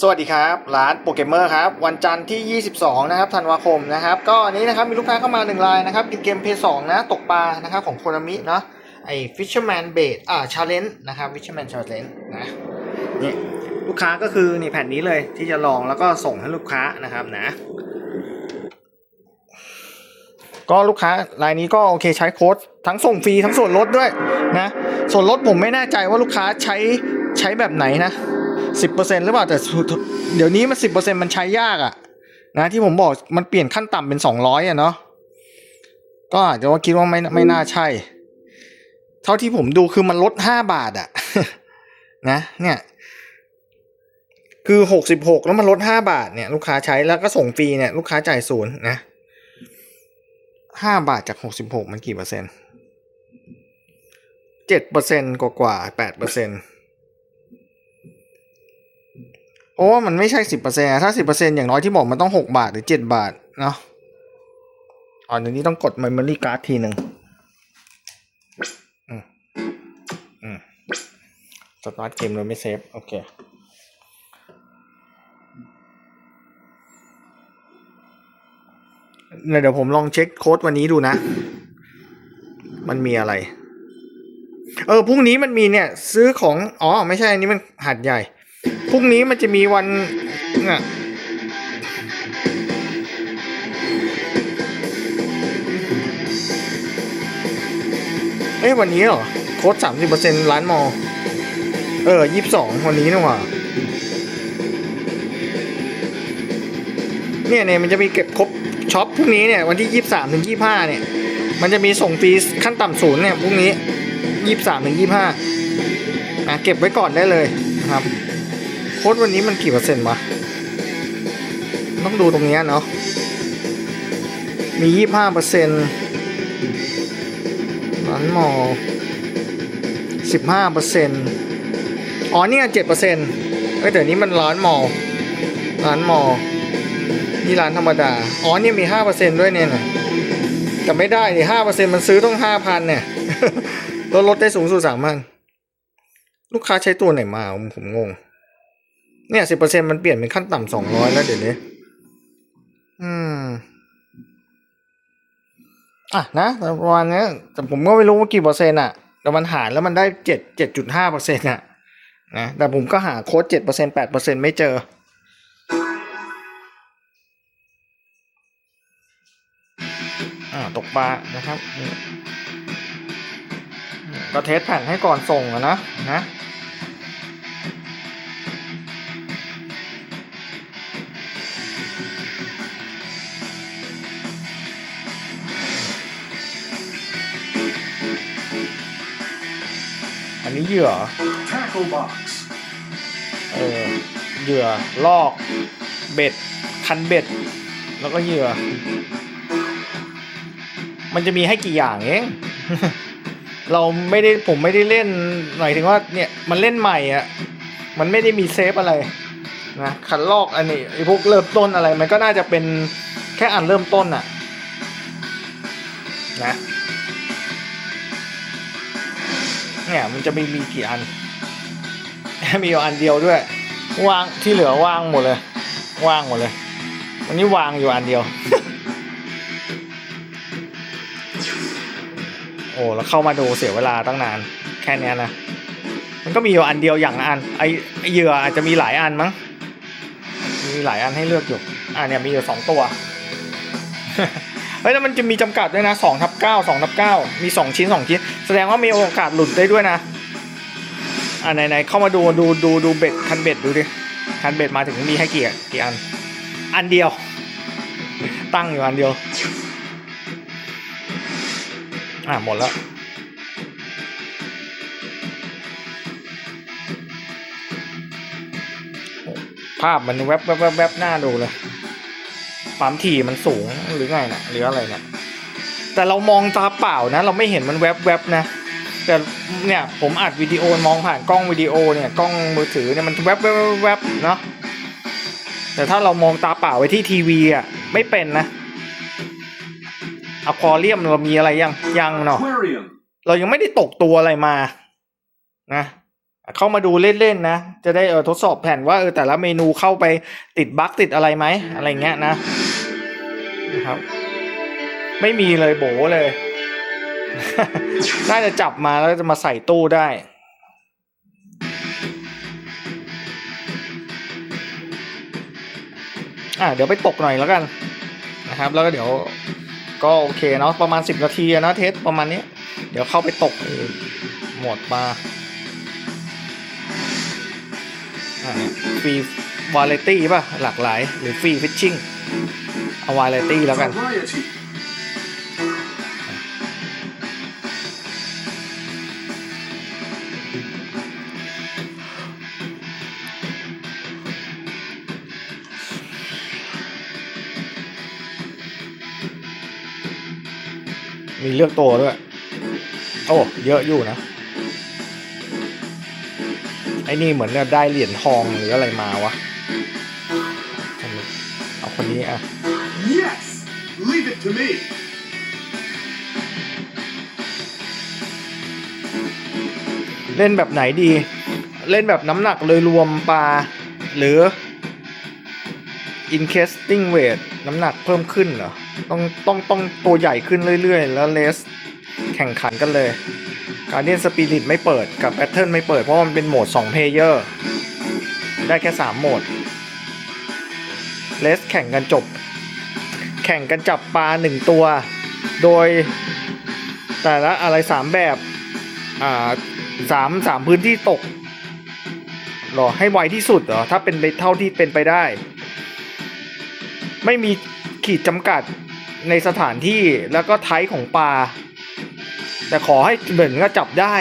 สวัสดีครับร้านโปเกมเมอร์ครับวันจันทร์ที่ 22 นะครับธันวาคมนะครับก็อันนี้นะครับมีลูกค้าเข้ามาหนึ่งรายนะครับเป็นเกมเพย์สองนะตกปลานะครับของโคนามิเนาะไอ้ Fisherman b a t อ่า Challenge นะครับ Fisherman Challenge นะนี่ลูกค้าก็คือนี่แผ่นนี้เลยที่จะลองแล้วก็ส่งให้ลูกค้านะครับนะก็ลูกค้ารายนี้ก็โอเคใช้โค้ดทั้งส่งฟรีทั้งส่วนลดด้วยนะส่วนลดผมไม่แน่ใจว่าลูกค้าใช้ใช้แบบไหนนะ สิบเปอร์เซ็นหรือเปล่าแต่สุดเดี๋ยวนี้มันสิบเปอร์เซ็นมันใช้ยากอะนะที่ผมบอกมันเปลี่ยนขั้นต่ำเป็นสองร้อยอะเนาะก็อาจจะว่าคิดว่าไม่ไม่น่าใช่ เท่าที่ผมดูคือมันลดห้าบาทอะนะเนี่ยคือหกสิบหกแล้วมันลดห้าบาทเนี่ยลูกค้าใช้แล้วก็ส่งฟรีเนี่ยลูกค้าจ่ายศูนย์นะห้าบาทจากหกสิบหกมันกี่เปอร์เซ็นต์เจ็ดเปอร์เซ็นต์กว่าแปดเปอร์เซ็นต์ โอ้มันไม่ใช่สิบเปอร์เซ็นต์ถ้าสิบเปอร์เซ็นต์อย่างน้อยที่บอกมันต้องหกบาทหรือเจ็ดบาทเนาะอ๋อเดี๋ยวนี้ต้องกด memory card ทีหนึ่งอืมอืมสตาร์ทเกมโดยไม่เซฟ โอเคเดี๋ยวผมลองเช็คโค้ดวันนี้ดูนะ มันมีอะไร เออพรุ่งนี้มันมีเนี่ย ซื้อของ อ๋อ ไม่ใช่อันนี้มันหัดใหญ่ พรุ่งนี้มันจะมีวันเนี่ยเอ้ยวันนี้เหรอ โค้ดสามสิบเปอร์เซ็นต์ร้านมอ เออยี่สิบสองวันนี้นี่หว่าเนี่ยเนี่ยมันจะมีเก็บครบช็อปพรุ่งนี้เนี่ยวันที่ยี่สิบสามถึงยี่ห้าเนี่ย มันจะมีส่งฟรีขั้นต่ำศูนย์เนี่ยพรุ่งนี้ยี่สิบสามถึงยี่ห้านะเก็บไว้ก่อนได้เลยนะครับ ดวันนี้มันกี่เปอร์เซ็นต์วะต้องดูตรงนี้เนาะ มียี่ห้าเปอร์เซ็นต์ร้านมอสิบห้าเปอร์เซ็นต์อ๋อเนี่ยเจ็ดเปอร์เซ็นต์เอ้แต่นี้มันร้านมอร้านมอนี่ร้านธรรมดา อ๋อเนี่ยมีห้าเปอร์เซ็นด้วยเนี่ยนะแต่ไม่ได้ดิห้าเปอร์เซ็นมันซื้อต้องห้าพันเนี่ยลดลดได้สูงสุดสามพันลูกค้าใช้ตัวไหนมาผมผมงง เนี่ยสิบเปอร์เซ็นมันเปลี่ยนเป็นขั้นต่ำสองร้อยแล้วเดี๋ยวนี้ อืม อะนะแต่ประมาณนี้แต่ผมก็ไม่รู้ว่ากี่เปอร์เซ็นต์อะ แต่มันหารแล้วมันได้เจ็ดเจ็ดจุดห้าเปอร์เซ็นต์อะนะแต่ผมก็หาโค้ดเจ็ดเปอร์เซ็นแปดเปอร์เซ็นไม่เจอ อ่าตกปลานะครับนี่ก็เทสแผ่นให้ก่อนส่งอะนะนะ เหยื่อเออเหยื่อลอก เบ็ด คันเบ็ด แล้วก็เหยื่อ มันจะมีให้กี่อย่างเองเราไม่ได้ผมไม่ได้เล่นหมายถึงว่าเนี่ยมันเล่นใหม่อะมันไม่ได้มีเซฟอะไรนะคันลอกอันนี้ไอ้พวกเริ่มต้นอะไร มันก็น่าจะเป็นแค่อันเริ่มต้นอะนะ เนี่ยมันจะมีมีกี่อัน มีอยู่อันเดียวด้วยว่างที่เหลือว่างหมดเลยว่างหมดเลย วันนี้วางอยู่อันเดียว โอ้แล้วเข้ามาดูเสียเวลาตั้งนาน แค่เนี้ยนะมันก็มีอยู่อันเดียวอย่างอันไอเหยื่ออาจจะมีหลายอันมั้งมีหลายอันให้เลือกอยู่อ่าเนี่ยมีอยู่สองตัว เฮ้ยแล้วมันจะมีจำกัดด้วยนะสองทับเก้าสองทับเก้ามีสองชิ้นสองชิ้น แสดงว่ามีโอกาสหลุดได้ด้วยนะอ่าไหนๆเข้ามาดูดูดูดูเบ็ดคันเบ็ดดูดิคันเบ็ดมาถึงมีให้กี่กี่อัน อันเดียว ตั้งอยู่อันเดียว อ่าหมดแล้วภาพมันแวบแวบแวบแวบหน้าดูเลย ความถี่มันสูงหรือไงนะหรืออะไรเนี่ยแต่เรามองตาเปล่านะ เราไม่เห็นมันแวบแวบนะ แต่เนี่ยผมอัดวิดีโอมองผ่านกล้องวิดีโอเนี่ยกล้องมือถือเนี่ยมันแวบแวบแวบแวบเนาะแต่ถ้าเรามองตาเปล่าไว้ที่ทีวีอะไม่เป็นนะอะควาเรียมเรามีอะไรยังยังเนาะ Aquarium. เรายังไม่ได้ตกตัวอะไรมานะ เข้ามาดูเล่นๆนะ จะได้เออทดสอบแผ่นว่าเออแต่ละเมนูเข้าไปติดบั๊กติดอะไรไหมอะไรเงี้ยนะนะครับไม่มีเลยโบเลย น่าจะจับมาแล้วจะมาใส่ตู้ได้อะเดี๋ยวไปตกหน่อยแล้วกันนะครับ แล้วก็เดี๋ยวก็โอเคเนาะประมาณ 10 นาทีอะนะเทสประมาณนี้ เดี๋ยวเข้าไปตกไอ้โหมดปลา ฟรีวาเลตี้ป่ะ หลากหลาย หรือฟรีฟิชชิ่งเอาวาเลตี้แล้วกัน Variety. มีเลือกตัวด้วย โอ้ เยอะอยู่นะ ไอ้นี่เหมือนกับได้เหรียญทองหรืออะไรมาวะเอาคนนี้อะ Yes! Leave it to me. เล่นแบบไหนดี เล่นแบบน้ำหนักเลยรวมปลา หรือ incasting weight น้ำหนักเพิ่มขึ้นเหรอ ต้องต้องต้องตัวใหญ่ขึ้นเรื่อยๆ แล้วเลสแข่งขันกันเลย การเดียนสปิริตไม่เปิดกับแพทเทิร์นไม่เปิดเพราะมันเป็นโหมด2เพลเยอร์ได้แค่ 3 โหมดเลสแข่งกันจบ แข่งกันจับปลาหนึ่งตัว โดยแต่ละอะไรสามแบบอ่าสามสามพื้นที่ตกหรอให้ไวที่สุดเหรอถ้าเป็นไปเท่าที่เป็นไปได้ ไม่มีขีดจำกัดในสถานที่แล้วก็ไทป์ของปลา แต่ขอให้เหมือนก็จับได้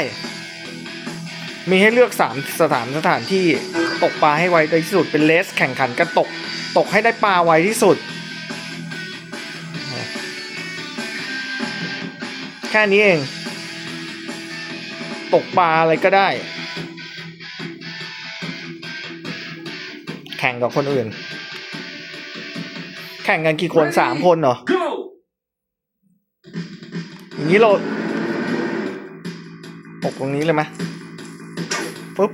มีให้เลือกสามสถานสถานที่ตกปลาให้ไวที่สุดเป็นเลสแข่งขันกันตก ตกให้ได้ปลาไวที่สุด แค่นี้เอง ตกปลาอะไรก็ได้ แข่งกับคนอื่น แข่งกันกี่คนสามคนเหรออย่างนี้เรา กตรงนี้เลยไหมปุ๊บ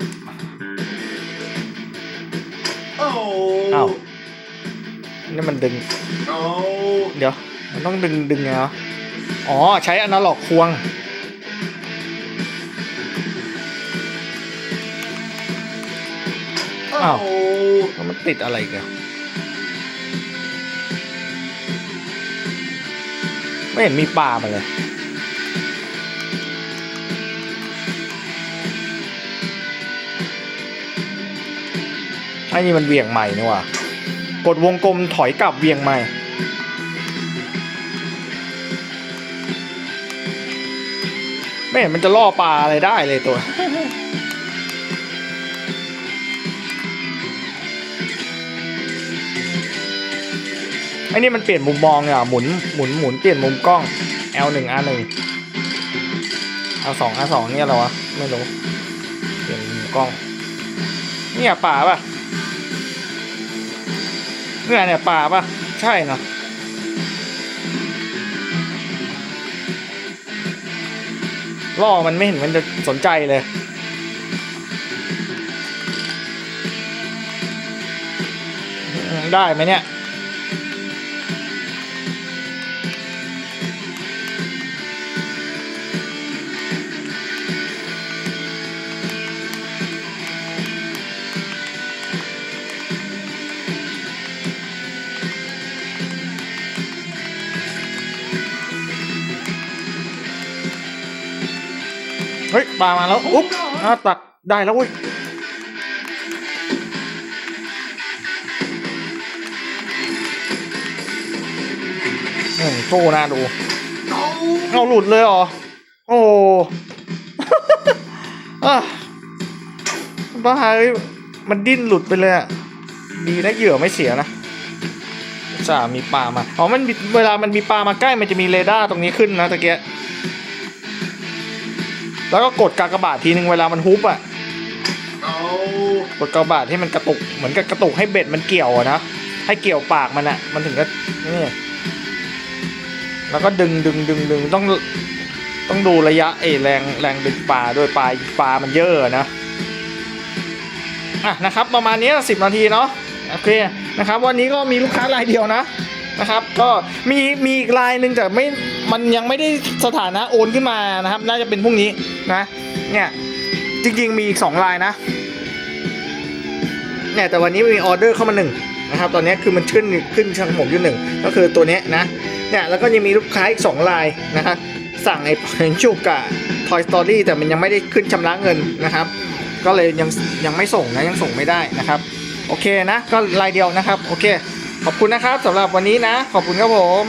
Oh! อ้าวนี่มันดึง Oh! เดี๋ยว มันต้องดึงดึงไงวะอ๋อ ใช้อนาล็อกควง Ow. Oh! แล้วมันติดอะไรกันไม่เห็นมีปลามาเลย ไอ้นี่มันเวียงใหม่นี่ว่ากดวงกลมถอยกลับเวียงใหม่ ไม่เห็นมันจะล่อปลาอะไรได้เลยตัว ไอ้นี่มันเปลี่ยนมุมมองเนี่ยหมุนหมุนหมุนเปลี่ยนมุมกล้อง L หนึ่ง R หนึ่ง L สอง R สองเนี่ยเหรอวะ ไม่รู้ เปลี่ยนมุมกล้อง เนี่ยป่าป่ะ เนี่ยเนี่ยป่าป่ะใช่เนาะล่อมันไม่เห็นมันจะสนใจเลยได้ไหมเนี่ย เฮ้ยปลามาแล้วอุ๊บอะตักได้แล้วอุ้ยอืมโซ่น่าดูเอาหลุดเลยเหรอ โอ้บ้าเอ้ยมันดิ้นหลุดไปเลยอะดีนะเหยื่อไม่เสียนะจ่ามีปลามา อ๋อ มันเวลามันมีปลามาใกล้ มันจะมีเรดาร์ตรงนี้ขึ้นนะตะเกียะ แล้วก็กดกากบาททีนึงเวลามันฮุบอะกดกากบาทให้มันกระตุกเหมือนกับกระตุกให้เบ็ดมันเกี่ยวอะนะให้เกี่ยวปากมันอะมันถึงจะนี่แล้วก็ดึงดึงดึงดึงต้องต้องดูระยะไอ้แรงแรงดึงปลาด้วยปลาปลามันเยอะนะอะนะครับประมาณนี้สิบนาทีเนาะโอเคนะครับ วันนี้ก็มีลูกค้ารายเดียวนะ นะครับ ก็มีมีอีกรายหนึ่งแต่ไม่มันยังไม่ได้สถานะโอนขึ้นมานะครับ น่าจะเป็นพรุ่งนี้นะเนี่ยจริงๆมีอีกสองรายนะเนี่ยแต่วันนี้มีออเดอร์เข้ามาหนึ่งนะครับตอนนี้คือมันขึ้นขึ้นช่างผมอยู่หนึ่งก็คือตัวนี้นะเนี่ยแล้วก็ยังมีลูกค้าอีกสองรายนะครับสั่งไอ้เพนชูกับ Toy Story แต่มันยังไม่ได้ขึ้นชำระเงินนะครับ ก็เลยยังยังไม่ส่งนะยังส่งไม่ได้นะครับ โอเคนะก็รายเดียวนะครับ โอเค ขอบคุณนะครับสำหรับวันนี้นะ ขอบคุณครับผม